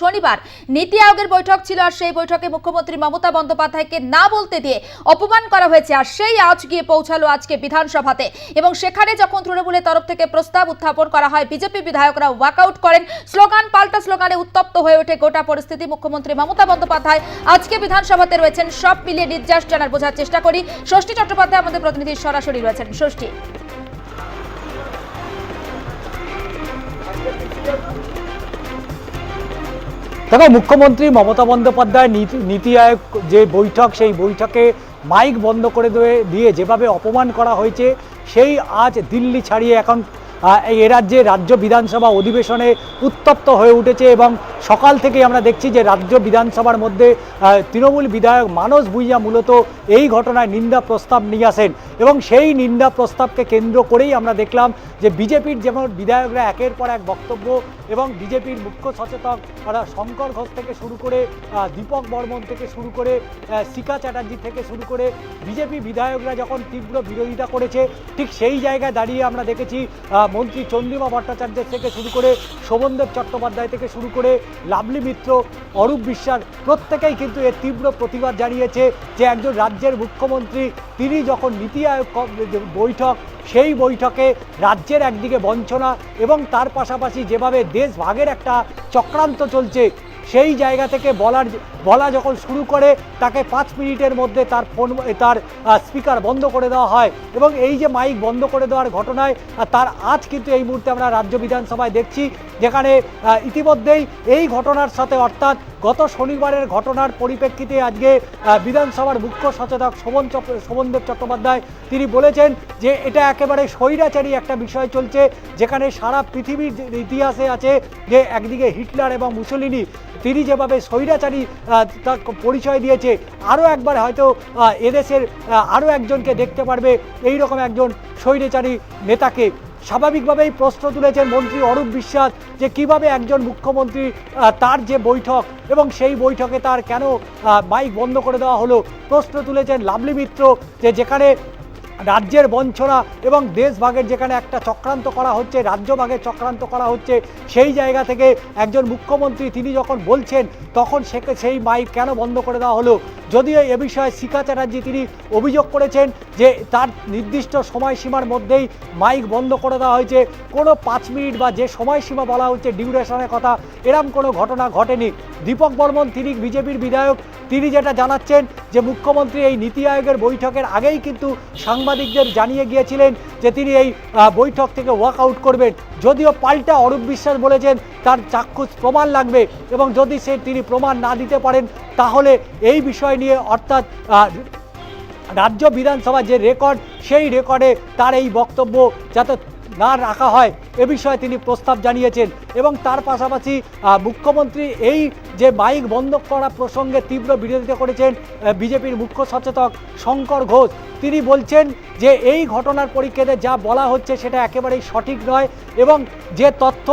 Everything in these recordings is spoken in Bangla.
শনিবার নীতি আয়োগের বৈঠক ছিল আর সেই বৈঠকে মুখ্যমন্ত্রী মমতা বন্দ্যোপাধ্যায়কে না বলতে দিয়ে অপমান করা হয়েছে আর সেই আজ গিয়ে পৌঁছালো আজকে বিধানসভাতে। এবং সেখানে যখন তৃণমূলের তরফ থেকে প্রস্তাব উত্থাপন করা হয়, বিজেপি বিধায়করা ওয়াকআউট করেন। স্লোগান, পাল্টা স্লোগানে উত্তপ্ত হয়ে ওঠে গোটা পরিস্থিতি। মুখ্যমন্ত্রী মমতা বন্দ্যোপাধ্যায় আজকে বিধানসভাতে রয়েছেন। সব মিলিয়ে নির্যাস জানার বোঝার চেষ্টা করি। ষষ্ঠী চট্টোপাধ্যায় আমাদের প্রতিনিধি সরাসরি রয়েছেন। ষষ্ঠী। দেখো, মুখ্যমন্ত্রী মমতা বন্দ্যোপাধ্যায় নীতি আয়োগ যে বৈঠক, সেই বৈঠকে মাইক বন্ধ করে দিয়ে যেভাবে অপমান করা হয়েছে, সেই আজ দিল্লি ছাড়িয়ে এখন এ রাজ্যে রাজ্য বিধানসভা অধিবেশনে উত্তপ্ত হয়ে উঠেছে এবং সকাল থেকেই আমরা দেখছি যে রাজ্য বিধানসভার মধ্যে তৃণমূল বিধায়ক মানস ভুইয়া মূলত এই ঘটনায় নিন্দা প্রস্তাব নিয়ে আসেন এবং সেই নিন্দা প্রস্তাবকে কেন্দ্র করেই আমরা দেখলাম যে বিজেপির যেমন বিধায়করা একের পর এক বক্তব্য এবং বিজেপির মুখ্য সচেতক তারা শঙ্কর ঘোষ থেকে শুরু করে দীপক বর্মন থেকে শুরু করে শিখা চ্যাটার্জি থেকে শুরু করে বিজেপি বিধায়করা যখন তীব্র বিরোধিতা করেছে, ঠিক সেই জায়গায় দাঁড়িয়ে আমরা দেখেছি মন্ত্রী চন্দ্রিমা ভট্টাচার্যের থেকে শুরু করে শোভনদেব চট্টোপাধ্যায় থেকে শুরু করে লাভলি মিত্র, অরূপ বিশ্বাস, প্রত্যেকেই কিন্তু এর তীব্র প্রতিবাদ জানিয়েছে যে একজন রাজ্যের মুখ্যমন্ত্রী, তিনি যখন নীতি আয়োগ বৈঠক, সেই বৈঠকে রাজ্যের একদিকে বঞ্চনা এবং তার পাশাপাশি যেভাবে দেশ ভাগের একটা চক্রান্ত চলছে সেই জায়গা থেকে বলার বলা যখন শুরু করে, তাকে পাঁচ মিনিটের মধ্যে তার ফোন, তার স্পিকার বন্ধ করে দেওয়া হয় এবং এই যে মাইক বন্ধ করে দেওয়ার ঘটনায় তার আজ কিন্তু এই মুহূর্তে আমরা রাজ্য বিধানসভায় দেখছি, যেখানে ইতিমধ্যেই এই ঘটনার সাথে অর্থাৎ গত শনিবারের ঘটনার পরিপ্রেক্ষিতে আজকে বিধানসভার মুখ্য সচেতক শোভন শোভনদেব চট্টোপাধ্যায়, তিনি বলেছেন যে এটা একেবারে স্বৈরাচারী একটা বিষয় চলছে, যেখানে সারা পৃথিবীর ইতিহাসে আছে যে একদিকে হিটলার এবং মুসলিনি, তিনি যেভাবে স্বৈরাচারী তার পরিচয় দিয়েছে, আরও একবার হয়তো এদেশের আরও একজনকে দেখতে পারবে এই রকম একজন স্বৈরাচারী নেতাকে। স্বাভাবিকভাবেই প্রশ্ন তুলেছেন মন্ত্রী অরূপ বিশ্বাস যে কীভাবে একজন মুখ্যমন্ত্রী তার যে বৈঠক এবং সেই বৈঠকে তার কেন বাইক বন্ধ করে দেওয়া হলো। প্রশ্ন তুলেছেন লাভলি মিত্র যে যেখানে রাজ্যের বঞ্চনা এবং দেশভাগের যেখানে একটা চক্রান্ত করা হচ্ছে রাজ্যভাগের চক্রান্ত করা হচ্ছে, সেই জায়গা থেকে একজন মুখ্যমন্ত্রী তিনি যখন বলছেন, তখন সে সেই মাইক কেন বন্ধ করে দেওয়া হলো? যদিও এ বিষয়ে শিখা চ্যাটার্জি তিনি অভিযোগ করেছেন যে তার নির্দিষ্ট সময়সীমার মধ্যেই মাইক বন্ধ করে দেওয়া হয়েছে। কোনো পাঁচ মিনিট বা যে সময়সীমা বলা হচ্ছে ডিউরেশনের কথা, এরম কোনো ঘটনা ঘটেনি। দীপক বর্মন তিনি বিজেপির বিধায়ক, তিনি যেটা জানাচ্ছেন যে মুখ্যমন্ত্রী এই নীতি আয়োগের বৈঠকের আগেই কিন্তু সাংবাদিকদের জানিয়ে গিয়েছিলেন যে তিনি এই বৈঠক থেকে ওয়াক আউট করবেন। যদিও পাল্টা অরূপ বিশ্বাস বলেছেন, তার চাক্ষুষ প্রমাণ লাগবে এবং যদি সে তিনি প্রমাণ না দিতে পারেন, তাহলে এই বিষয় নিয়ে অর্থাৎ রাজ্য বিধানসভা যে রেকর্ড সেই রেকর্ডে তার এই বক্তব্য যাতে না রাখা হয়, এ বিষয়ে তিনি প্রস্তাব জানিয়েছেন এবং তার পাশাপাশি মুখ্যমন্ত্রী এই যে মাইক বন্ধ করা প্রসঙ্গে তীব্র বিরোধিতা করেছেন বিজেপির মুখ্য সচেতক শঙ্কর ঘোষ। তিনি বলছেন যে এই ঘটনার পরিপ্রেক্ষিতে যা বলা হচ্ছে সেটা একেবারেই সঠিক নয় এবং যে তথ্য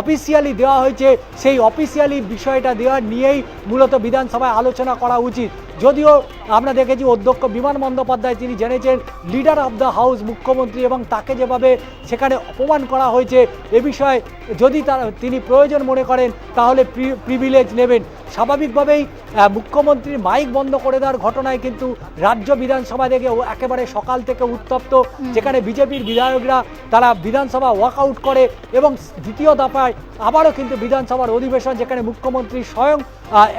অফিসিয়ালি দেওয়া হয়েছে, সেই অফিসিয়ালি বিষয়টা দেওয়া নিয়েই মূলত বিধানসভায় আলোচনা করা উচিত। যদিও আমরা দেখেছি অধ্যক্ষ বিমান বন্দ্যোপাধ্যায় তিনি জেনেছেন লিডার অফ দ্য হাউস মুখ্যমন্ত্রী এবং তাকে যেভাবে সেখানে অপমান করা হয়েছে এ বিষয়ে যদি তার তিনি প্রয়োজন মনে করেন, তাহলে প্রিভিলেজ নেবেন। স্বাভাবিকভাবেই মুখ্যমন্ত্রীর মাইক বন্ধ করে দেওয়ার ঘটনায় কিন্তু রাজ্য বিধানসভা থেকে একেবারে সকাল থেকে উত্তপ্ত যেখানে বিজেপির বিধায়করা তারা বিধানসভা ওয়াকআউট করে এবং দ্বিতীয় দফায় আবারও কিন্তু বিধানসভার অধিবেশন যেখানে মুখ্যমন্ত্রী স্বয়ং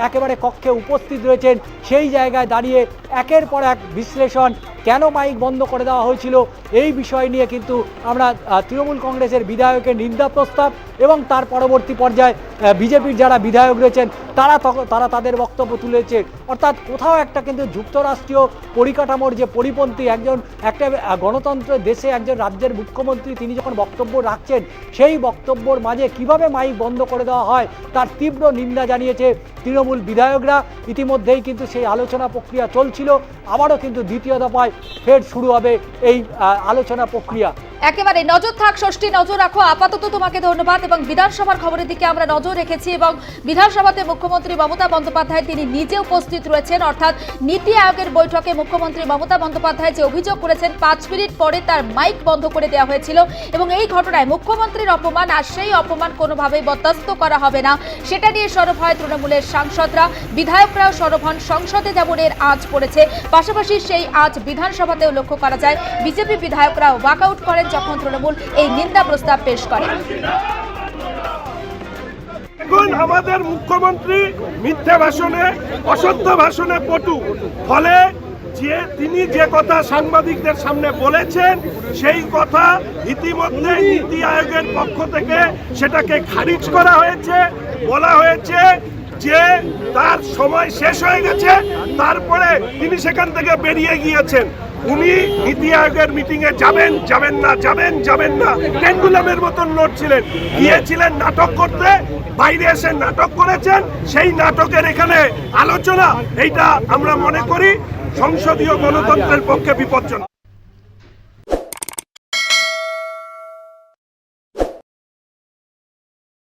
একেবারে কক্ষে উপস্থিত রয়েছেন সেই জায়গায় দাঁড়িয়ে একের পর এক বিশ্লেষণ কেন মাইক বন্ধ করে দেওয়া হয়েছিল? এই বিষয় নিয়ে কিন্তু আমরা তৃণমূল কংগ্রেসের বিধায়কের নিন্দা প্রস্তাব এবং তার পরবর্তী পর্যায়ে বিজেপির যারা বিধায়ক রয়েছেন তারা তারা তাদের বক্তব্য তুলেছে। অর্থাৎ কোথাও একটা কিন্তু যুক্তরাষ্ট্রীয় পরিকাঠামোর যে পরিপন্থী একজন একটা আহ, গণতন্ত্রের দেশে একজন রাজ্যের মুখ্যমন্ত্রী তিনি যখন বক্তব্য রাখছেন সেই বক্তব্যর মাঝে কীভাবে মাইক বন্ধ করে দেওয়া হয় তার তীব্র নিন্দা জানিয়েছে তৃণমূল বিধায়করা। ইতিমধ্যেই কিন্তু সেই আলোচনা প্রক্রিয়া চলছিল। আবারও কিন্তু দ্বিতীয় দফায় ফের শুরু হবে এই আলোচনা প্রক্রিয়া। একেবারে নজর থাক, ষষ্ঠী নজর রাখো। আপাতত তোমাকে ধন্যবাদ এবং বিধানসভার খবরের দিকে আমরা নজর রেখেছি এবং বিধানসভাতে মুখ্যমন্ত্রী মমতা বন্দ্যোপাধ্যায় তিনি নিজে উপস্থিত রয়েছেন। অর্থাৎ নীতি আয়োগের বৈঠকে মুখ্যমন্ত্রী মমতা বন্দ্যোপাধ্যায় যে অভিযোগ করেছেন, পাঁচ মিনিট পরে তার মাইক বন্ধ করে দেওয়া হয়েছিল এবং এই ঘটনায় মুখ্যমন্ত্রীর অপমান আর সেই অপমান কোনোভাবেই বরদাস্ত করা হবে না। সেটা নিয়ে সরব হয় তৃণমূলের সাংসদরা। বিধায়করাও সরব হন। সংসদে যেমন এর আজ পড়েছে, পাশাপাশি সেই আজ বিধানসভাতেও লক্ষ্য করা যায়, বিজেপি বিধায়করাও ওয়াকআউট করেন যখন তৃণমূল এই নিন্দা প্রস্তাব পেশ করে। আমাদের মুখ্যমন্ত্রী মিথ্যা ভাষণে, অসত্য ভাষণে পটু। ফলে যে তিনি যে কথা সাংবাদিকদের সামনে বলেছেন, সেই কথা ইতিমধ্যে নীতি আয়োগের পক্ষ থেকে সেটাকে খারিজ করা হয়েছে, বলা হয়েছে। যে তার সময় শেষ হয়ে গেছে, তারপরে তিনি সেখান থেকে বেরিয়ে গিয়েছেন। উনি নীতি আয়োগের মিটিং এ যাবেন যাবেন না, যাবেন যাবেন না। পেন্ডুলামের মতন লড়ছিলেন। গিয়েছিলেন নাটক করতে, বাইরে এসে নাটক করেছেন। সেই নাটকের এখানে আলোচনা, এইটা আমরা মনে করি, সংসদীয় গণতন্ত্রের পক্ষে বিপজ্জনক।